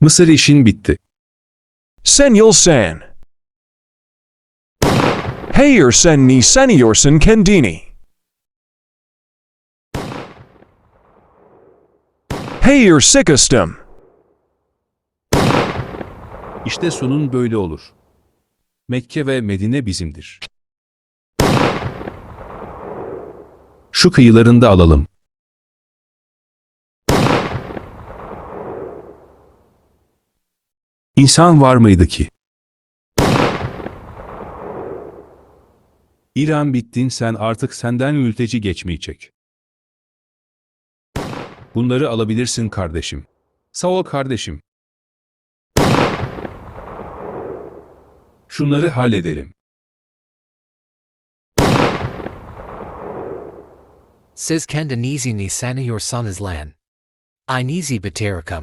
Mısır işin bitti. Sen yolsan. Hayır sen ni seniyorsun kendini. Hayır sıkıştım. İşte sonun böyle olur. Mekke ve Medine bizimdir. Şu kıyılarında alalım. İnsan var mıydı ki? İran bittin sen artık senden mülteci geçmeyecek. Bunları alabilirsin kardeşim. Sağ ol kardeşim. Şunları halledelim. Siz kendinizi ni sana your son is lan. Inizi batarakam.